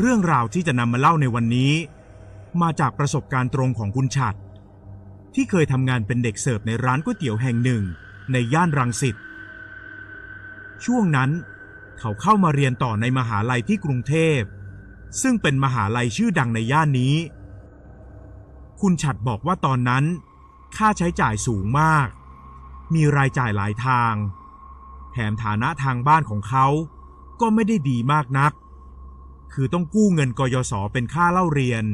เรื่องราวที่จะนำมาเล่าในวันนี้ มาจากประสบการณ์ตรงของคุณฉัดที่เคยทำงานเป็นเด็กเสิร์ฟในร้านก๋วยเตี๋ยวแห่งหนึ่ง ในย่านรังสิตช่วงนั้นเขาเข้ามาเรียนต่อในมหาลัยที่กรุงเทพ ซึ่งเป็นมหาลัยชื่อดังในย่านนี้ คุณฉัดบอกว่าตอนนั้น ค่าใช้จ่ายสูงมาก มีรายจ่ายหลายทาง แถมฐานะทางบ้านของเขาก็ไม่ได้ดีมากนัก คือต้องกู้เงินกยศเป็นค่าเล่าเรียน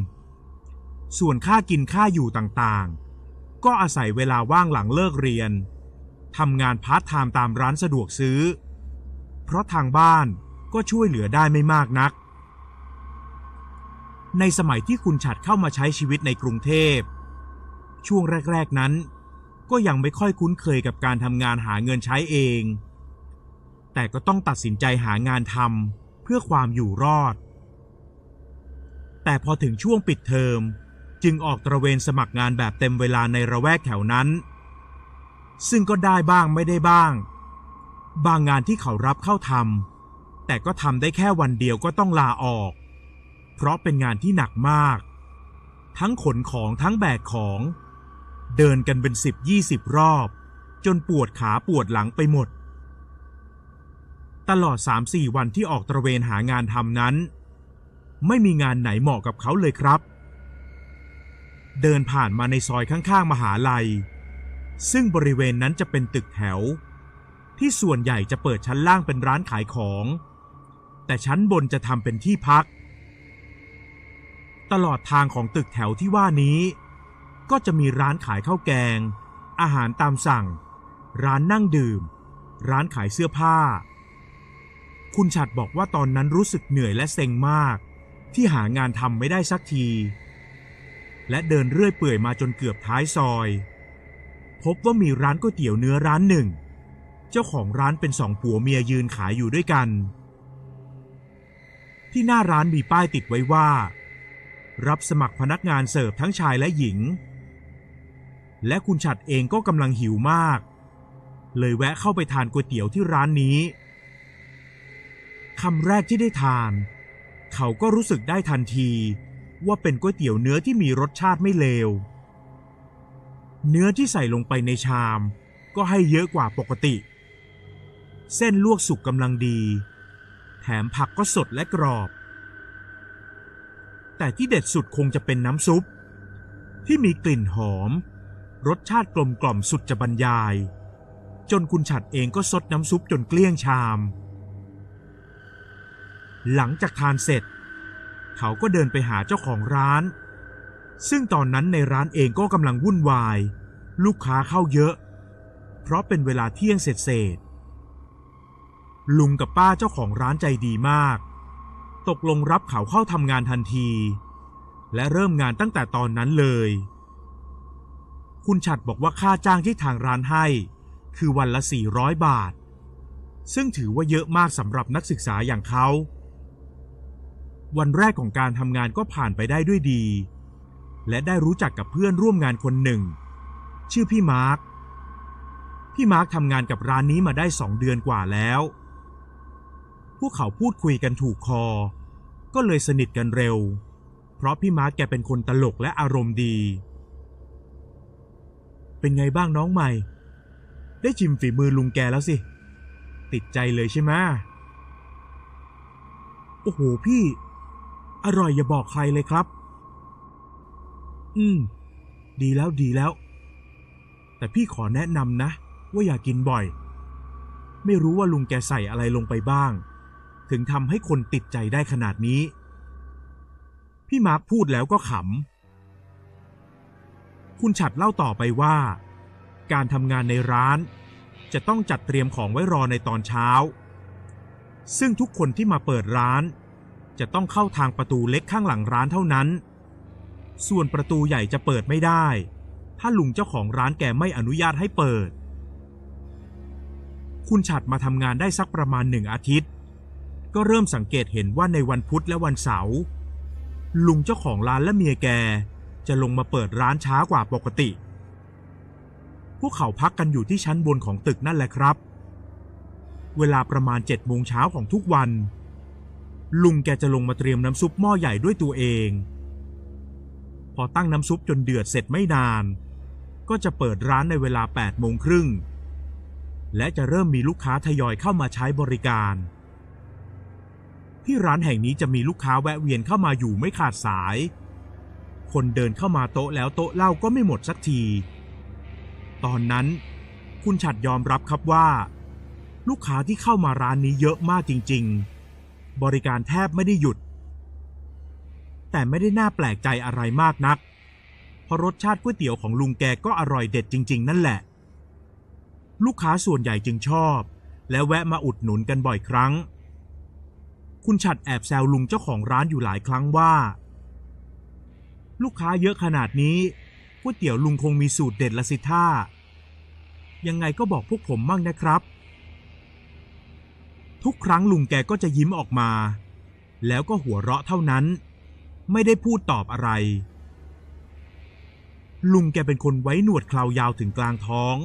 ส่วนค่ากินค่าอยู่ต่างๆ ก็อาศัยเวลาว่างหลังเลิกเรียนทำงานพาร์ทไทม์ตามร้านสะดวกซื้อ เพราะทางบ้านก็ช่วยเหลือได้ไม่มากนัก ในสมัยที่คุณฉัดเข้ามาใช้ชีวิตในกรุงเทพ ช่วงแรก ๆนั้น ก็ยังไม่ค่อยคุ้นเคยกับการทำงานหาเงินใช้เอง แต่ก็ต้องตัดสินใจหางานทำ พื่อความอยู่รอด แต่พอถึงช่วงปิดเทอมจึงออกตระเวนสมัครงานแบบเต็มเวลาในระแวกแถวนั้น ซึ่งก็ได้บ้างไม่ได้บ้าง บางงานที่เขารับเข้าทำแต่ก็ทำได้แค่วันเดียวก็ต้องลาออก เพราะเป็นงานที่หนักมาก ทั้งขนของทั้งแบกของ เดินกันเป็นสิบยี่สิบรอบ จนปวดขาปวดหลังไปหมด ตลอดสามสี่วันที่ออกตระเวนหางานทำนั้น ไม่มีงานไหนเหมาะกับเขาเลยครับ เดินผ่านมาในซอยข้างๆมหาลัย ซึ่งบริเวณนั้นจะเป็นตึกแถว ที่ส่วนใหญ่จะเปิดชั้นล่างเป็นร้านขายของ แต่ชั้นบนจะทำเป็นที่พัก ตลอดทางของตึกแถวที่ว่านี้ ก็จะมีร้านขายข้าวแกง อาหารตามสั่ง ร้านนั่งดื่มร้านขายเสื้อผ้า คุณฉัดบอกว่าตอนนั้นรู้สึกเหนื่อยและเซ็งมาก ที่หางานทำไม่ได้สักที และเดินเรื่อยเปื่อยมาจนเกือบท้ายซอย พบว่ามีร้านก๋วยเตี๋ยวเนื้อร้านหนึ่ง เจ้าของร้านเป็นสองผัวเมียยืนขายอยู่ด้วยกัน ที่หน้าร้านมีป้ายติดไว้ว่า รับสมัครพนักงานเสิร์ฟทั้งชายและหญิง และคุณฉัดเองก็กำลังหิวมาก เลยแวะเข้าไปทานก๋วยเตี๋ยวที่ร้านนี้ คำแรกที่ได้ทาน เขาก็รู้สึกได้ทันที ว่าเป็นก๋วยเตี๋ยวเนื้อที่มีรสชาติไม่เลว เนื้อที่ใส่ลงไปในชาม ก็ให้เยอะกว่าปกติ เส้นลวกสุกกำลังดี แถมผักก็สดและกรอบ แต่ที่เด็ดสุดคงจะเป็นน้ำซุป ที่มีกลิ่นหอม รสชาติกลมกล่อมสุดจะบรรยาย จนคุณฉัดเองก็ซดน้ำซุปจนเกลี้ยงชาม หลังจากทานเสร็จ เขาก็เดินไปหาเจ้าของร้าน ซึ่งตอนนั้นในร้านเองก็กำลังวุ่นวาย ลูกค้าเข้าเยอะ เพราะเป็นเวลาเที่ยงเสร็จเสร็จลุงกับป้าเจ้าของร้านใจดีมาก ตกลงรับเขาเข้าทำงานทันที และเริ่มงานตั้งแต่ตอนนั้นเลย คุณฉัดบอกว่าค่าจ้างที่ทางร้านให้ คือวันละ 400 บาท ซึ่งถือว่าเยอะมากสำหรับนักศึกษาอย่างเขา วันแรกของการทำงานก็ผ่านไปได้ด้วยดี และได้รู้จักกับเพื่อนร่วมงานคนหนึ่ง ชื่อพี่มาร์ค พี่มาร์คทำงานกับร้านนี้มาได้สองเดือนกว่าแล้ว พวกเขาพูดคุยกันถูกคอ ก็เลยสนิทกันเร็ว เพราะพี่มาร์คแกเป็นคนตลกและอารมณ์ดี เป็นไงบ้างน้องใหม่ ได้ชิมฝีมือลุงแกแล้วสิ ติดใจเลยใช่ไหมโอ้โหพี่ อร่อยอย่าบอกใครเลยครับ อืม ดีแล้วดีแล้ว แต่พี่ขอแนะนำนะ ว่าอย่ากินบ่อย ไม่รู้ว่าลุงแกใส่อะไรลงไปบ้าง ถึงทำให้คนติดใจได้ขนาดนี้ พี่มาร์คพูดแล้วก็ขำ คุณฉัดเล่าต่อไปว่า การทำงานในร้าน จะต้องจัดเตรียมของไว้รอในตอนเช้า ซึ่งทุกคนที่มาเปิดร้าน จะต้องเข้าทางประตูเล็กข้างหลังร้านเท่านั้น ส่วนประตูใหญ่จะเปิดไม่ได้ ถ้าลุงเจ้าของร้านแกไม่อนุญาตให้เปิด คุณฉัดมาทำงานได้สักประมาณหนึ่งอาทิตย์ ก็เริ่มสังเกตเห็นว่าในวันพุธและวันเสาร์ลุงเจ้าของร้านและเมียแก จะลงมาเปิดร้านช้ากว่าปกติ พวกเขาพักกันอยู่ที่ชั้นบนของตึกนั่นแหละครับ เวลาประมาณเจ็ดโมงเช้าของทุกวัน ลุงแกจะลงมาเตรียมน้ำซุปหม้อใหญ่ด้วยตัวเอง พอตั้งน้ำซุปจนเดือดเสร็จไม่นาน ก็จะเปิดร้านในเวลา8โมงครึ่ง และจะเริ่มมีลูกค้าทยอยเข้ามาใช้บริการ ที่ร้านแห่งนี้จะมีลูกค้าแวะเวียนเข้ามาอยู่ไม่ขาดสาย คนเดินเข้ามาโต๊ะแล้วโต๊ะเหล้าก็ไม่หมดสักที ตอนนั้น คุณฉัดยอมรับครับว่า ลูกค้าที่เข้ามาร้านนี้เยอะมากจริง ๆ บริการแทบไม่ได้หยุด แต่ไม่ได้น่าแปลกใจอะไรมากนัก เพราะรสชาติก๋วยเตี๋ยวของลุงแกก็อร่อยเด็ดจริง ๆ นั่นแหละ ลูกค้าส่วนใหญ่จึงชอบ และแวะมาอุดหนุนกันบ่อยครั้ง คุณฉัดแอบแซวลุงเจ้าของร้านอยู่หลายครั้งว่า ลูกค้าเยอะขนาดนี้ก๋วยเตี๋ยวลุงคงมีสูตรเด็ดละสิท่ายังไงก็บอกพวกผมมั่งนะครับ ทุกครั้งลุงแกก็จะยิ้มออกมา แล้วก็หัวเราะเท่านั้น ไม่ได้พูดตอบอะไร ลุงแกเป็นคนไว้หนวดเครายาวถึงกลางท้อง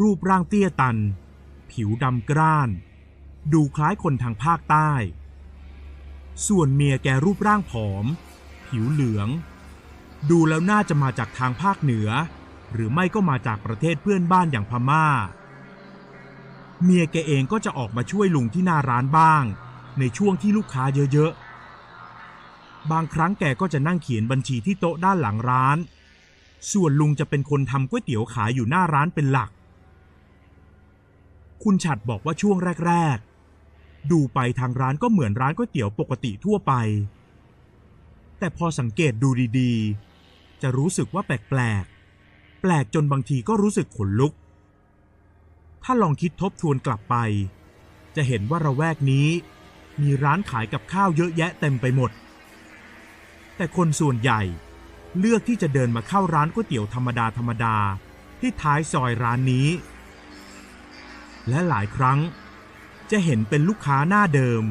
รูปร่างเตี้ยตัน ผิวดำกร้าน ดูคล้ายคนทางภาคใต้ ส่วนเมียแกรูปร่างผอม ผิวเหลือง ดูแล้วน่าจะมาจากทางภาคเหนือ หรือไม่ก็มาจากประเทศเพื่อนบ้านอย่างพม่า เมียแกเองก็จะออกมาช่วยลุงที่หน้าร้านบ้าง ในช่วงที่ลูกค้าเยอะๆ บางครั้งแกก็จะนั่งเขียนบัญชีที่โต๊ะด้านหลังร้าน ส่วนลุงจะเป็นคนทำก๋วยเตี๋ยวขายอยู่หน้าร้านเป็นหลัก คุณฉัดบอกว่าช่วงแรก ๆ ดูไปทางร้านก็เหมือนร้านก๋วยเตี๋ยวปกติทั่วไป แต่พอสังเกตดูดีๆ จะรู้สึกว่าแปลกๆ แปลกจนบางทีก็รู้สึกขนลุก ถ้าลองคิดทบทวนกลับไป จะเห็นว่าระแวกนี้ มีร้านขายกับข้าวเยอะแยะเต็มไปหมด แต่คนส่วนใหญ่เลือกที่จะเดินมาเข้าร้านก๋วยเตี๋ยวธรรมดาธรรมดาที่ท้ายซอยร้านนี้ และหลายครั้ง จะเห็นเป็นลูกค้าหน้าเดิม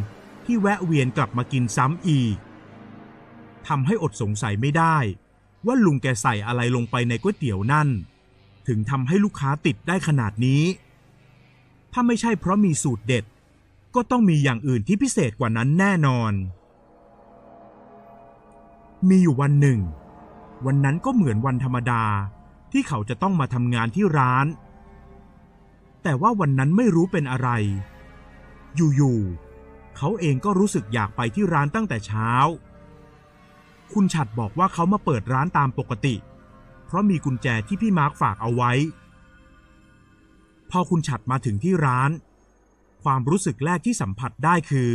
ที่แวะเวียนกลับมากินซ้ำอีกทำให้อดสงสัยไม่ได้ ว่าลุงแกใส่อะไรลงไปในก๋วยเตี๋ยวนั่น ถึงทำให้ลูกค้าติดได้ขนาดนี้ ถ้าไม่ใช่เพราะมีสูตรเด็ด ก็ต้องมีอย่างอื่นที่พิเศษกว่านั้นแน่นอน มีอยู่วันหนึ่ง วันนั้นก็เหมือนวันธรรมดาที่เขาจะต้องมาทำงานที่ร้าน แต่ว่าวันนั้นไม่รู้เป็นอะไร อยู่ๆเขาเองก็รู้สึกอยากไปที่ร้านตั้งแต่เช้า คุณฉัดบอกว่าเขามาเปิดร้านตามปกติ เพราะมีกุญแจที่พี่มาร์คฝากเอาไว้ พอคุณฉัดมาถึงที่ร้าน ความรู้สึกแรกที่สัมผัสได้คือ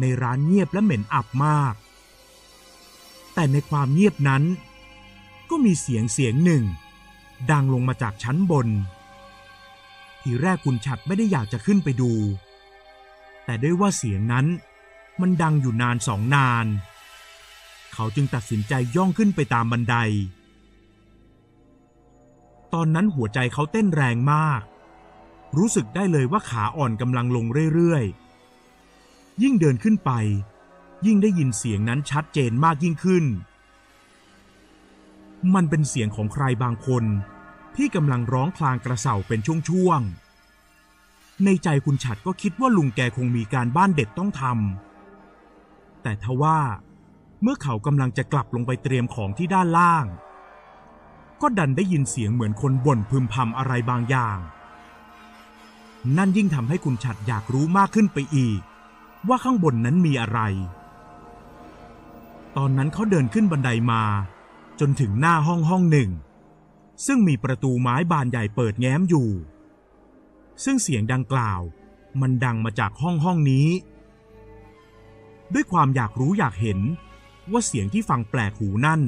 ในร้านเงียบและเหม็นอับมาก แต่ในความเงียบนั้น ก็มีเสียงเสียงหนึ่ง ดังลงมาจากชั้นบน ทีแรกคุณฉัดไม่ได้อยากจะขึ้นไปดู แต่ด้วยว่าเสียงนั้นมันดังอยู่นานสองนาน เขาจึงตัดสินใจย่องขึ้นไปตามบันได ตอนนั้นหัวใจเขาเต้นแรงมาก รู้สึกได้เลยว่าขาอ่อนกำลังลงเรื่อยๆ ยิ่งเดินขึ้นไป ยิ่งได้ยินเสียงนั้นชัดเจนมากยิ่งขึ้น มันเป็นเสียงของใครบางคนที่กำลังร้องคลางกระเสาเป็นช่วงๆ ในใจคุณฉัดก็คิดว่าลุงแกคงมีการบ้านเด็ดต้องทำ แต่ทว่าเมื่อเขากำลังจะกลับลงไปเตรียมของที่ด้านล่าง ก็ดันได้ยินเสียงเหมือนคนบ่นพึมพำอะไรบางอย่าง นั่นยิ่งทำให้คุณฉัดอยากรู้มากขึ้นไปอีก ว่าข้างบนนั้นมีอะไร ตอนนั้นเขาเดินขึ้นบันไดมา จนถึงหน้าห้องห้องหนึ่ง ซึ่งมีประตูไม้บานใหญ่เปิดแง้มอยู่ ซึ่งเสียงดังกล่าว มันดังมาจากห้องห้องนี้ ด้วยความอยากรู้อยากเห็นว่าเสียงที่ฟังแปลกหูนั่น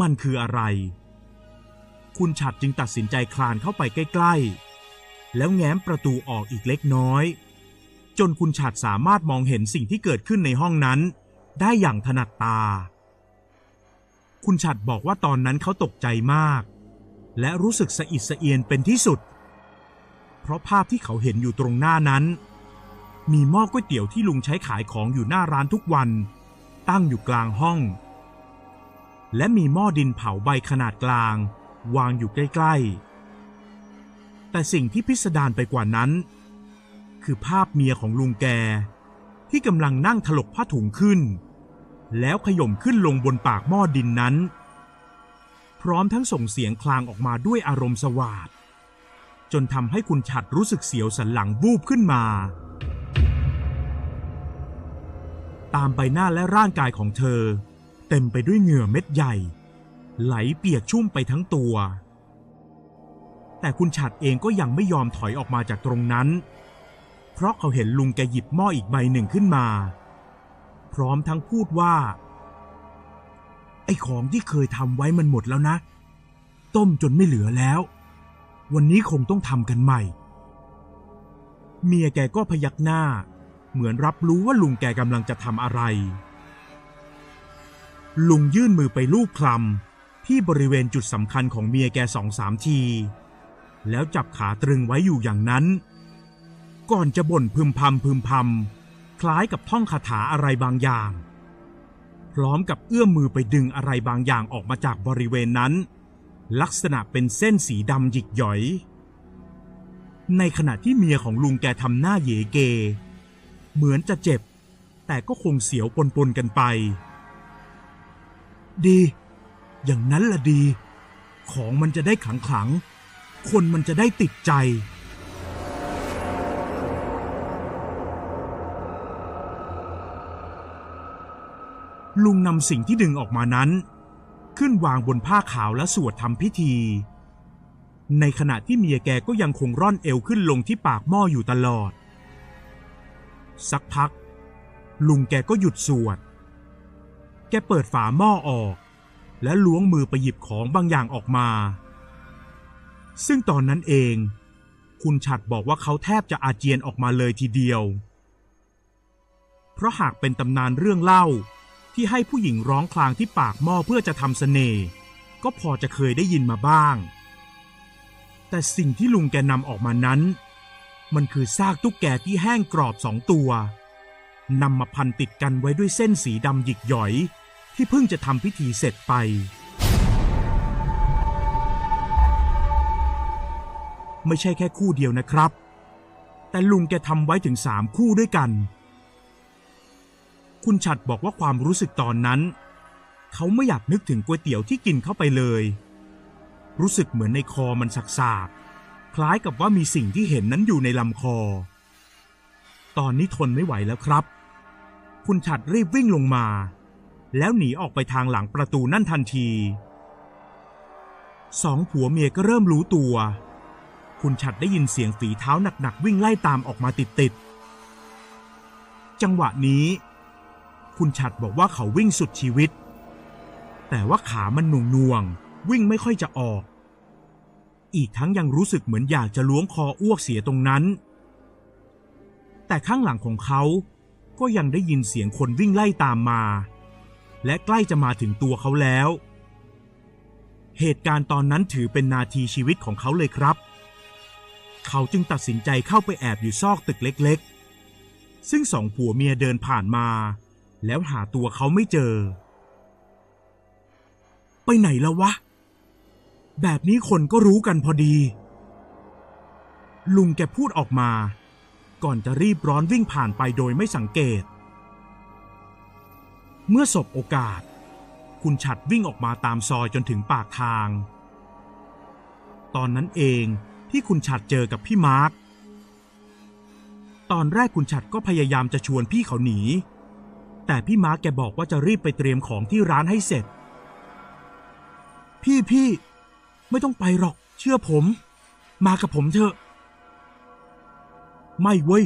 มันคืออะไร คุณฉัดจึงตัดสินใจคลานเข้าไปใกล้ๆ แล้วแง้มประตูออกอีกเล็กน้อย จนคุณฉัดสามารถมองเห็นสิ่งที่เกิดขึ้นในห้องนั้น ได้อย่างถนัดตา คุณฉัดบอกว่าตอนนั้นเขาตกใจมาก และรู้สึกสะอิดสะเอียนเป็นที่สุด เพราะภาพที่เขาเห็นอยู่ตรงหน้านั้น มีหม้อก๋วยเตี๋ยวที่ลุงใช้ขายของอยู่หน้าร้านทุกวัน ตั้งอยู่กลางห้อง และมีหม้อดินเผาใบขนาดกลาง วางอยู่ใกล้ ๆ แต่สิ่งที่พิสดารไปกว่านั้น คือภาพเมียของลุงแก ที่กำลังนั่งถลกผ้าถุงขึ้น แล้วขย่มขึ้นลงบนปากหม้อดินนั้น พร้อมทั้งส่งเสียงคลางออกมาด้วยอารมณ์สวาดจนทำให้คุณฉัดรู้สึกเสียวสันหลังวูบขึ้นมา ตามใบหน้าและร่างกายของเธอ เต็มไปด้วยเหงื่อเม็ดใหญ่ ไหลเปียกชุ่มไปทั้งตัว แต่คุณฉัดเองก็ยังไม่ยอมถอยออกมาจากตรงนั้น เพราะเขาเห็นลุงแกหยิบหม้ออีกใบหนึ่งขึ้นมา พร้อมทั้งพูดว่า ไอ้ของที่เคยทำไว้มันหมดแล้วนะ ต้มจนไม่เหลือแล้ว วันนี้คงต้องทำกันใหม่ เมียแกก็พยักหน้า เหมือนรับรู้ว่าลุงแกกำลังจะทำอะไรลุงยื่นมือไปลูบคลำ ที่บริเวณจุดสำคัญของเมียแกสองสามที แล้วจับขาตรึงไว้อยู่อย่างนั้น ก่อนจะบ่นพึมพำพึมพำคล้ายกับท่องคาถาอะไรบางอย่าง พร้อมกับเอื้อมมือไปดึงอะไรบางอย่างออกมาจากบริเวณนั้น ลักษณะเป็นเส้นสีดำหยิกหย่อย ในขณะที่เมียของลุงแกทำหน้าเยเก เหมือนจะเจ็บ แต่ก็คงเสียวปนๆกันไป ดี อย่างนั้นละดี ของมันจะได้ขังขัง คนมันจะได้ติดใจ ลุงนำสิ่งที่ดึงออกมานั้น ขึ้นวางบนผ้าขาวและสวดทำพิธี ในขณะที่เมียแกก็ยังคงร่อนเอวขึ้นลงที่ปากหม้ออยู่ตลอด สักพัก ลุงแกก็หยุดสวด แกเปิดฝาหม้อออก และล้วงมือไปหยิบของบางอย่างออกมา ซึ่งตอนนั้นเอง คุณฉัดบอกว่าเขาแทบจะอาเจียนออกมาเลยทีเดียว เพราะหากเป็นตำนานเรื่องเล่าที่ให้ผู้หญิงร้องคลางที่ปากหม้อเพื่อจะทำเสน่ห์ก็พอจะเคยได้ยินมาบ้าง แต่สิ่งที่ลุงแกนำออกมานั้น มันคือซากตุ๊กแกที่แห้งกรอบสองตัวนำมาพันติดกันไว้ด้วยเส้นสีดำหยิกหย่อย ที่เพิ่งจะทำพิธีเสร็จไป ไม่ใช่แค่คู่เดียวนะครับ แต่ลุงแกทำไว้ถึงสามคู่ด้วยกัน คุณฉัดบอกว่าความรู้สึกตอนนั้น เขาไม่อยากนึกถึงก๋วยเตี๋ยวที่กินเข้าไปเลย รู้สึกเหมือนในคอมันสากๆคล้ายกับว่ามีสิ่งที่เห็นนั้นอยู่ในลำคอ ตอนนี้ทนไม่ไหวแล้วครับ คุณฉัดรีบวิ่งลงมา แล้วหนีออกไปทางหลังประตูนั่นทันที สองผัวเมียก็เริ่มรู้ตัว คุณฉัดได้ยินเสียงฝีเท้าหนักๆวิ่งไล่ตามออกมาติดๆ จังหวะนี้ คุณฉัดบอกว่าเขาวิ่งสุดชีวิต แต่ว่าขามันหน่วงน่วงๆวิ่งไม่ค่อยจะออก อีกทั้งยังรู้สึกเหมือนอยากจะล้วงคออ้วกเสียตรงนั้น แต่ข้างหลังของเขาก็ยังได้ยินเสียงคนวิ่งไล่ตามมา และใกล้จะมาถึงตัวเขาแล้ว เหตุการณ์ตอนนั้นถือเป็นนาทีชีวิตของเขาเลยครับ เขาจึงตัดสินใจเข้าไปแอบอยู่ซอกตึกเล็กๆ ซึ่งสองผัวเมียเดินผ่านมา แล้วหาตัวเขาไม่เจอ ไปไหนแล้ววะ แบบนี้คนก็รู้กันพอดี ลุงแกพูดออกมา ก่อนจะรีบร้อนวิ่งผ่านไปโดยไม่สังเกต เมื่อสบโอกาส คุณฉัดวิ่งออกมาตามซอยจนถึงปากทาง ตอนนั้นเองที่คุณฉัดเจอกับพี่มาร์คตอนแรกคุณฉัดก็พยายามจะชวนพี่เขาหนี แต่พี่มาร์คแกบอกว่าจะรีบไปเตรียมของที่ร้านให้เสร็จ พี่พี่ไม่ต้องไปหรอก เชื่อผม มากับผมเถอะ ไม่เว้ย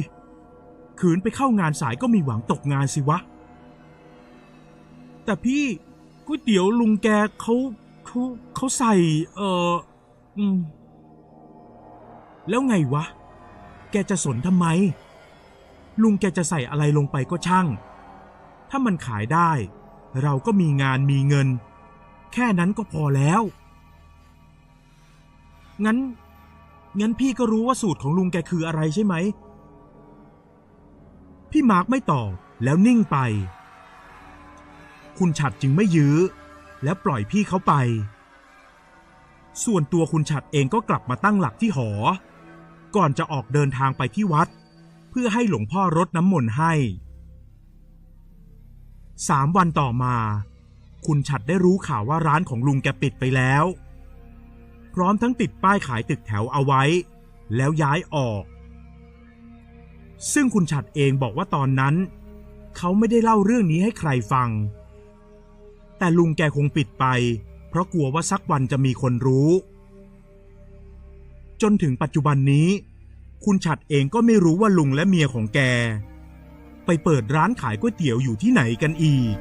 ขืนไปเข้างานสายก็มีหวังตกงานสิวะ แต่พี่ก๋วยเตี๋ยวลุงแกเขาเขาเขาใส่ เอออืมแล้วไงวะ แกจะสนทำไม ลุงแกจะใส่อะไรลงไปก็ช่าง ถ้ามันขายได้ เราก็มีงานมีเงิน แค่นั้นก็พอแล้ว งั้น งั้นพี่ก็รู้ว่าสูตรของลุงแกคืออะไรใช่ไหม พี่มาร์กไม่ตอบแล้วนิ่งไป คุณฉัดจึงไม่ยื้อ แล้วปล่อยพี่เขาไป ส่วนตัวคุณฉัดเองก็กลับมาตั้งหลักที่หอ ก่อนจะออกเดินทางไปที่วัด เพื่อให้หลวงพ่อรดน้ำมนต์ให้สามวันต่อมา คุณฉัดได้รู้ข่าวว่าร้านของลุงแกปิดไปแล้ว พร้อมทั้งติดป้ายขายตึกแถวเอาไว้ แล้วย้ายออก ซึ่งคุณฉัดเองบอกว่าตอนนั้น เขาไม่ได้เล่าเรื่องนี้ให้ใครฟัง แต่ลุงแกคงปิดไป เพราะกลัวว่าสักวันจะมีคนรู้ จนถึงปัจจุบันนี้ คุณฉัดเองก็ไม่รู้ว่าลุงและเมียของแก ไปเปิดร้านขายก๋วยเตี๋ยวอยู่ที่ไหนกันอีก